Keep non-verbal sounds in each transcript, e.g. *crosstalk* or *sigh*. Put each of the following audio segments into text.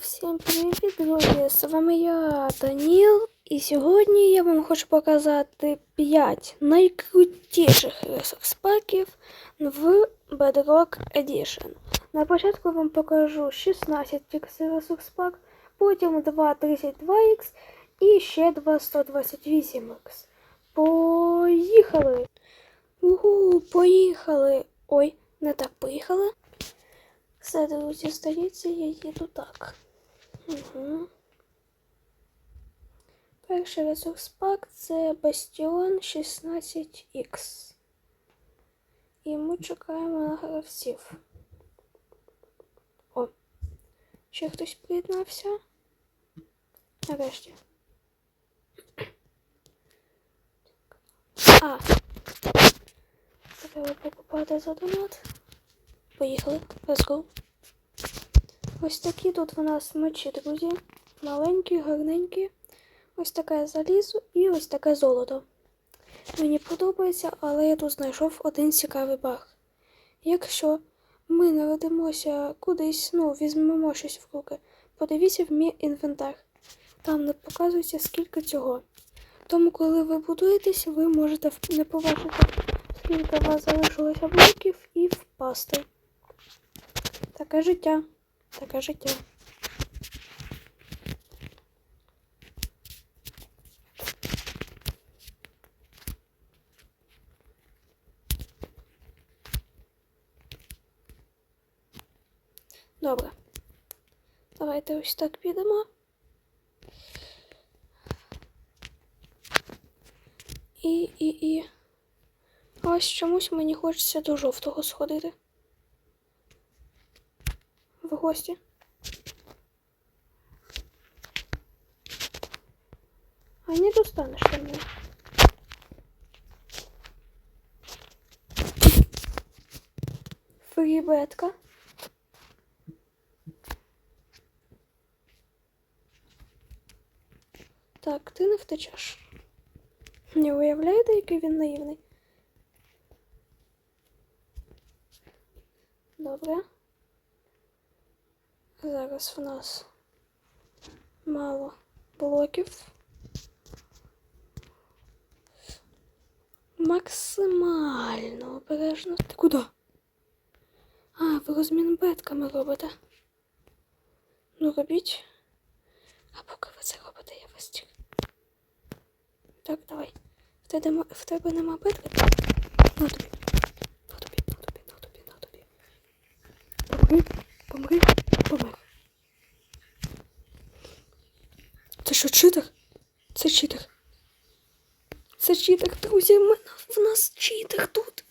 Всім привіт, друзі! З вами я, Даніл, і сьогодні я вам хочу показати 5 найкрутіших ресурс паків в Bedrock Edition. На початку вам покажу 16 x ресурс пак, потім 2 32X і ще 2 128X. Поїхали! Угу, поїхали! Ой, не так поїхали. Все, друзі, здається, я їду так. Угу. Перший ресурс пак це Бастіон 16X. І ми чекаємо на гравців. О, ще хтось приєднався? Нарешті. А, треба покупати за донат. Поїхали, let's go. Ось такі тут у нас мечі, друзі. Маленькі, гарненькі. Ось таке залізо і ось таке золото. Мені подобається, але я тут знайшов один цікавий баг. Якщо ми народимося кудись, ну, візьмемо щось в руки, подивіться в мій інвентар. Там не показується скільки цього. Тому, коли ви будуєтесь, ви можете не побачити, скільки у вас залишилося блоків і впасти. Таке життя. Таке життя. Добре. Давайте ось так підемо. І, і, і. Ось чомусь мені хочеться до жовтого сходити. В гості. А не достанеш ти мене. Фрібетка. Так, ти не втечеш. Не уявляєте, який він наївний? Добре. Зараз в нас мало блоків. Максимально обережно. Ти куди? А, ви розмін бетками робите. Ну, робіть. А поки ви це робите, я чекаю. Так, давай. В тебе, в тебе нема бетки? На тобі. На тобі, на тобі, на тобі, на тобі. Помри, помер. Це що, читер? Це читер. Це читер, друзі, в нас читер тут.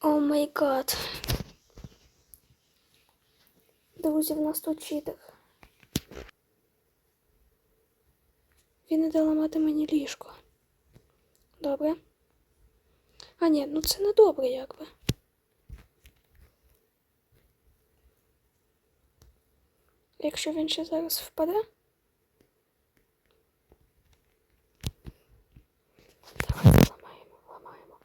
О май гад. Друзі, в нас тут читер. Він іде ламати мені ліжко. Добре. А ні, ну це не добре якби. Якщо він ще зараз впаде. Давай ламаємо, ламаємо.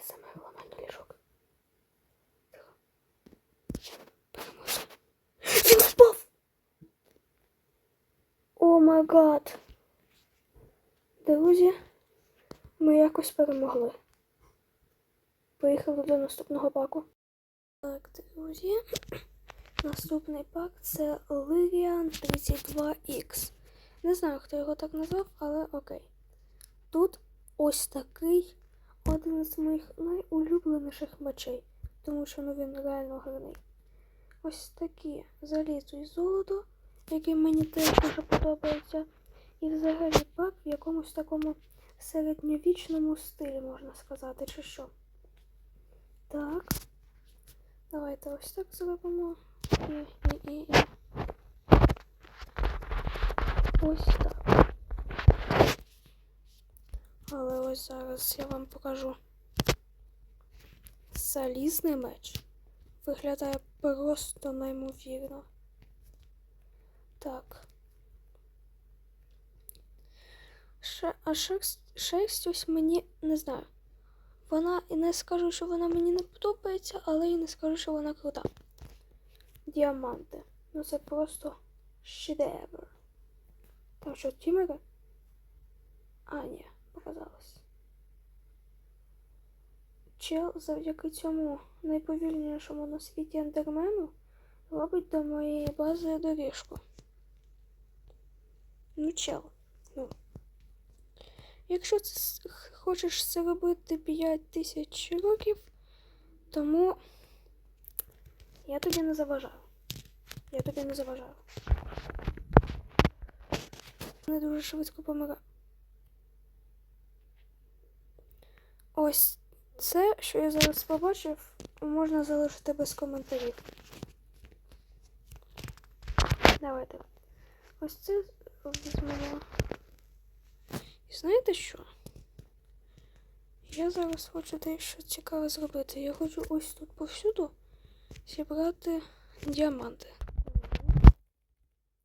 Саме ламання ліжок. Впав! О май гад. Друзі, ми якось перемогли. Поїхали до наступного паку. Так, друзі. Наступний пак це Lyrian 32X. Не знаю, хто його так назвав, але окей. Тут ось такий один з моїх найулюбленіших мечей, тому що ну, він реально гарний. Ось такі залізо і золото, яке мені теж дуже подобається. І взагалі пак в якомусь такому середньовічному стилі, можна сказати, чи що. Так. Давайте ось так зробимо. І, і, і, і. Ось так. Але ось зараз я вам покажу. Залізний меч виглядає просто неймовірно. Так. Ше, а шерсть, шерсть ось мені не знаю. Вона і не скажу, що вона мені не подобається, але і не скажу, що вона крута. Діаманти. Ну це просто шедевр. Там що, тімери? А, ні, показалось. Чел завдяки цьому найповільнішому на світі ендермену робить до моєї бази доріжку. Ну, чел. Ну. Якщо ти хочеш це робити 5 тисяч років, тому я тобі не заважаю. Я тобі не заважаю. Не дуже швидко помираю. Ось це, що я зараз побачив, можна залишити без коментарів. Давайте. Ось це візьмемо. Знаєте що? Я зараз хочу дещо цікаве зробити. Я хочу ось тут повсюду зібрати діаманти.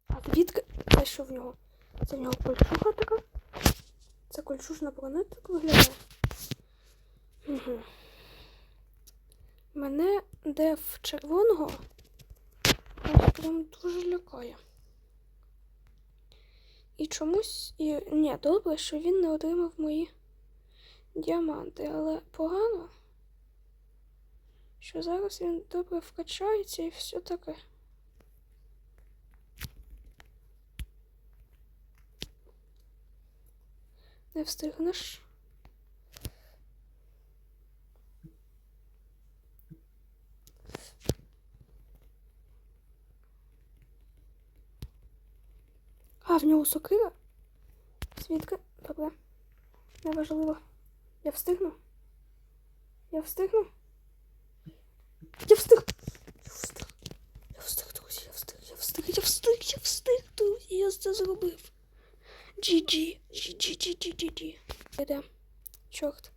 А звідки? Це що в нього? Це в нього кольчуга така? Це кольчужна броня так виглядає? Угу. Мене деф червоного ось прям дуже лякає. І чомусь. І... Ні, добре, що він не отримав мої діаманти, але погано, що зараз він добре вкачається і все таке. Не встигнеш. Нього сокира? Звідки? Добре. Неважливо. Я встигну? Я встигну? Я встиг! Я встиг! Я встиг, друзі, я встиг, я встиг, я встиг, я встиг, друзі, я це зробив. GG, GG. Іде. Чорт.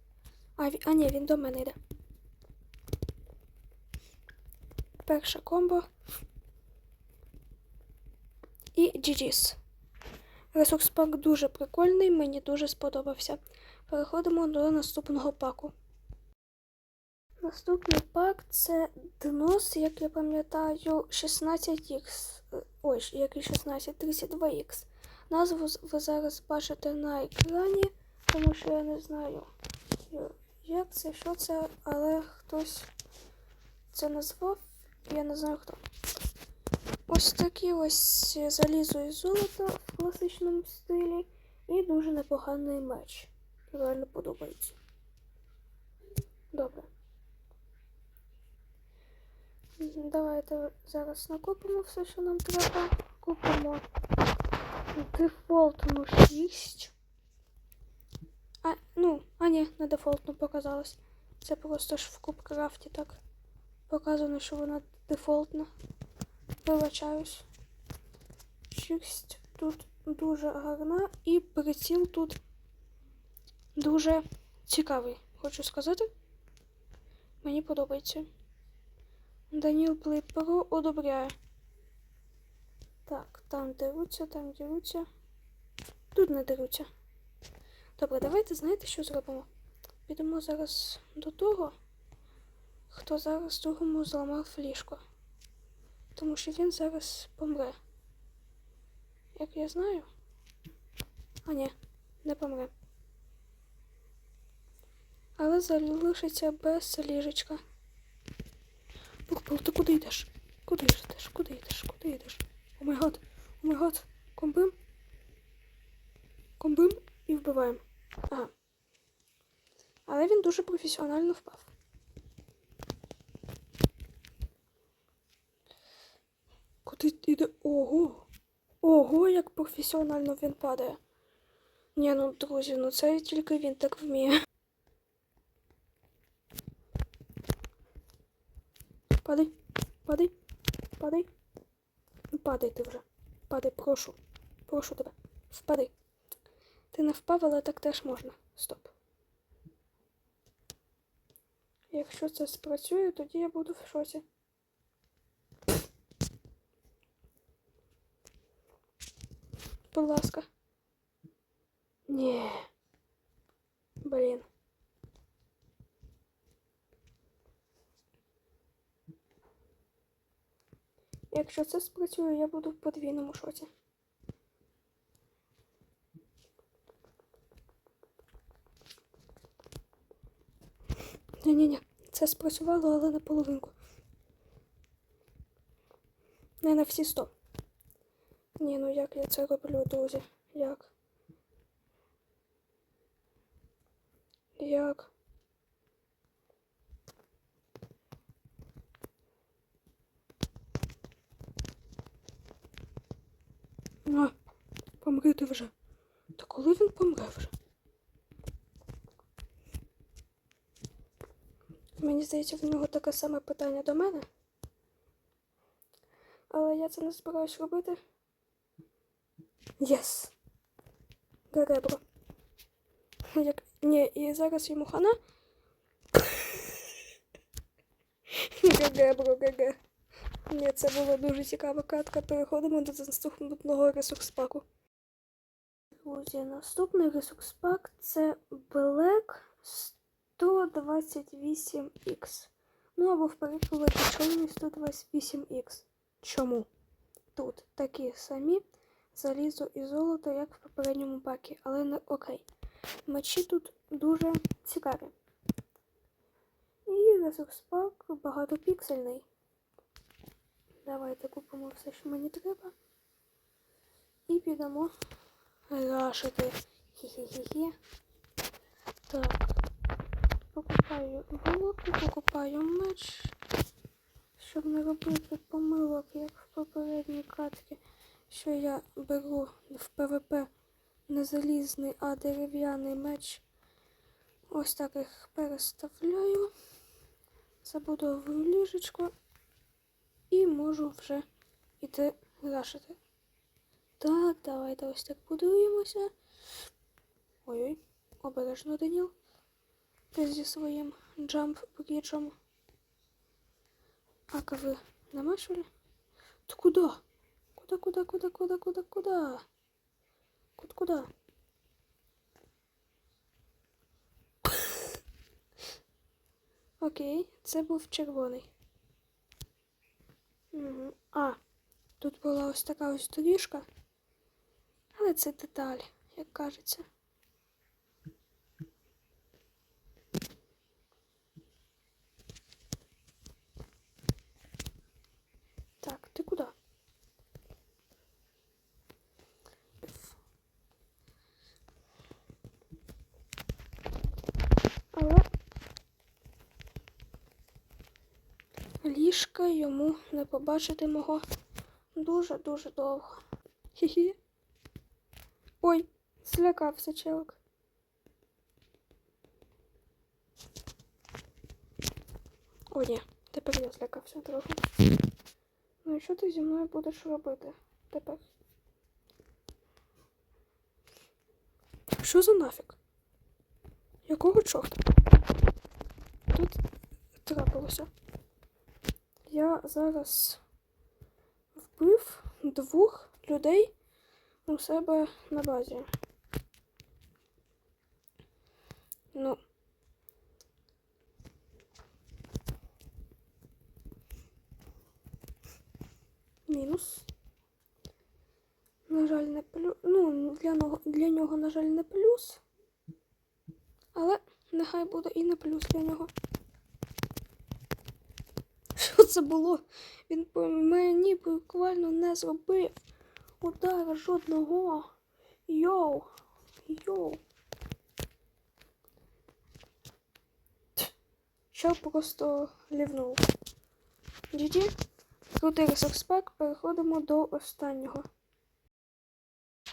А, а ні, він до мене йде. Перша комбо. І GG's. Ресурс пак дуже прикольний, мені дуже сподобався. Переходимо до наступного паку. Наступний пак це Днос, як я пам'ятаю, 16X. Е, Ой, ж, який 16, 32X. Назву ви зараз бачите на екрані, тому що я не знаю, як це, що це, але хтось це назвав, я не знаю хто. Ось такі ось залізо і золото в класичному стилі. І дуже непоганий меч. Реально подобається. Добре. Давайте зараз накопимо все, що нам треба. Купимо дефолтну 6. А, ну, а ні, не дефолтну показалось. Це просто ж в кубкрафті так показано, що вона дефолтна. Вибачаюсь. Шість тут дуже гарна і приціл тут дуже цікавий, хочу сказати. Мені подобається. Даніл Плейперо одобряє. Так, там деруться, там деруться. Тут не деруться. Добре, давайте знаєте, що зробимо? Підемо зараз до того, хто зараз другому зламав ліжко. Тому що він зараз помре. Як я знаю. А ні, не помре. Але залишиться без ліжечка. Пурпур, ти куди йдеш? Куди йдеш? Куди йдеш? Куди йдеш? О май гад! О май гад! Комбим? Комбим і вбиваємо. Ага. Але він дуже професіонально впав. Куди йде? Ого! Ого, як професіонально він падає. Ні, ну друзі, ну це тільки він так вміє. Падай, падай, падай. Ну, Падай ти вже. Падай, прошу. Прошу тебе. Впадай. Ти не впав, але так теж можна. Стоп. Якщо це спрацює, тоді я буду в шоці. Будь ласка. Ні. Блін. Якщо це спрацює, я буду в подвійному шоці. Ні-ні-ні, це спрацювало, але на половинку. Не на всі сто. Ні, ну як я це роблю, друзі? Як? Як? А, помри ти вже. Та коли він помре вже? Мені здається, в нього таке саме питання до мене. Але я це не збираюсь робити. Єс! Геребро. Як... Ні, і зараз йому хана. *laughs* Геребро, ГГ. Ні, це була дуже цікава катка. Переходимо до наступного ресурс-паку. Друзі, наступний ресурс-пак це Black 128X. Ну або в перекладі чорний 128X. Чому? Тут такі самі залізо і золото, як в попередньому пакі, але не окей. Мечі тут дуже цікаві. І ресурс-пак багатопіксельний. Давайте купимо все, що мені треба. І підемо рашити. Хі-хі-хі-хі. Так. Покупаю блоки, покупаю меч. Щоб не робити помилок, як в попередній катці, що я беру в ПВП не залізний, а дерев'яний меч. Ось так їх переставляю. Забудовую ліжечко і можу вже іти рашити. Так, давайте ось так будуємося. Ой-ой, обережно Даніл. Ти зі своїм джамп бріджем. А ви нема що куди? Куда, куда, куда, куда, куда, куда? Куда, куда? Окей, це був червоний. Угу. А, тут була ось така ось доріжка. Але це деталь, як кажеться. Так, ти куди? Але ліжка йому не побачити мого дуже-дуже довго. Хі-хі. Ой, злякався челик. О, ні, тепер я злякався трохи. Ну і що ти зі мною будеш робити тепер? Що за нафіг? Якого чорта? Тут трапилося. Я зараз вбив двох людей у себе на базі. Ну. Мінус. На жаль, не плюс. Ну, для нього, для нього, на жаль, не плюс. Але нехай буде і не плюс для нього. Це було? Він по мені буквально не зробив удара жодного. Йоу. Йоу. Що просто лівнув. GG. Крутий ресурс пак. Переходимо до останнього.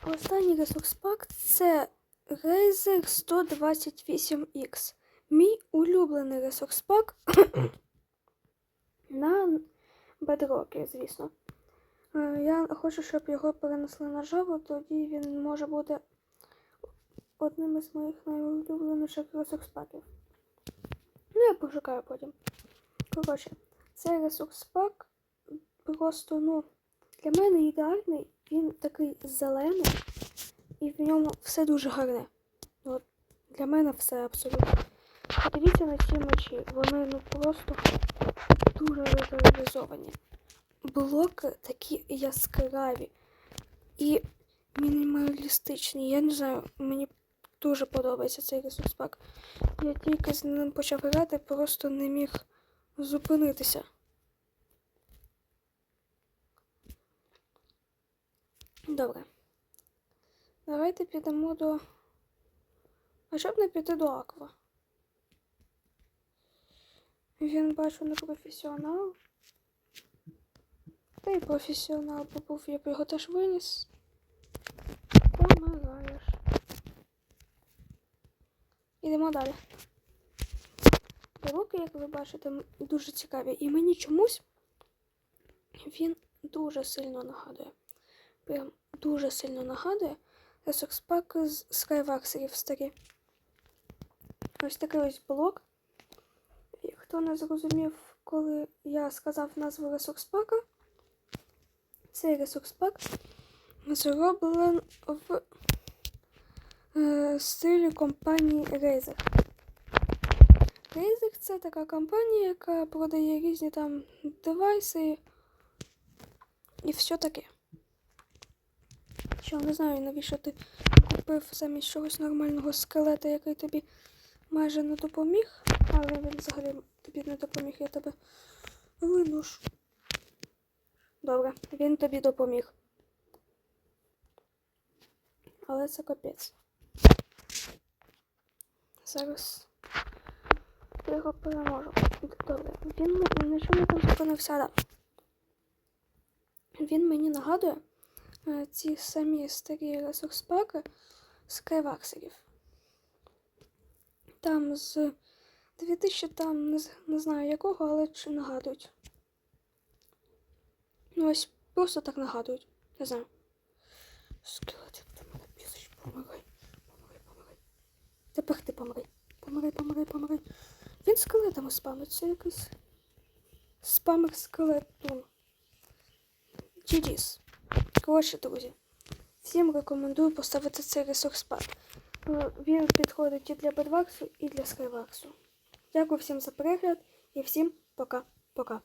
Останній ресурс пак це Razer 128X. Мій улюблений ресурс пак на бедроки, звісно. Е, Я хочу, щоб його перенесли на Java, тоді він може бути одним із моїх найулюбленіших ресурс паків. Ну, я пошукаю потім. Коротше, цей ресурс пак просто, ну, для мене ідеальний. Він такий зелений, і в ньому все дуже гарне. От, для мене все абсолютно. Подивіться на ці мечі. Вони ну просто дуже деталізовані. блоки такі яскраві і мінімалістичні. Я не знаю, мені дуже подобається цей ресурс пак. Я тільки з ним почав грати, просто не міг зупинитися. Добре. Давайте підемо до. А щоб не піти до Аква? Він бачу не професіонал. Та й професіонал побув, я б його теж виніс. Помираєш. Ідемо далі. Уроки, як ви бачите, дуже цікаві. І мені чомусь він дуже сильно нагадує. Прям дуже сильно нагадує Resource Pack з Skywakserів старі. Ось такий ось блок. Хто не зрозумів, коли я сказав назву Pack, цей Resource Pack зроблен в е, стилі компанії Razer. Razer це така компанія, яка продає різні там девайси і все таке. Що не знаю, навіщо ти купив замість чогось нормального скелета, який тобі майже не допоміг, але він взагалі тобі не допоміг, я тебе виношу. Добре, він тобі допоміг. Але це капець. Зараз я його переможу. Добре, він чому там зупинився? Да. Він мені нагадує е, ці самі старі ресурс-паки з кайваксерів. Там з 2000 там не, не знаю якого, але чи нагадують. Ну ось просто так нагадують. Не знаю. Скелет, ти мене бісиш, помирай. Помирай, помирай. Тепер ти помирай. Помирай, помирай, помирай. Він скелетами спамить, це якийсь спамер скелетун. GG's. Коротше, друзі. Всім рекомендую поставити цей ресурс пак. Е, Він підходить і для Бедваксу, і для Скайваксу. Дякую всім за перегляд і всім пока-пока.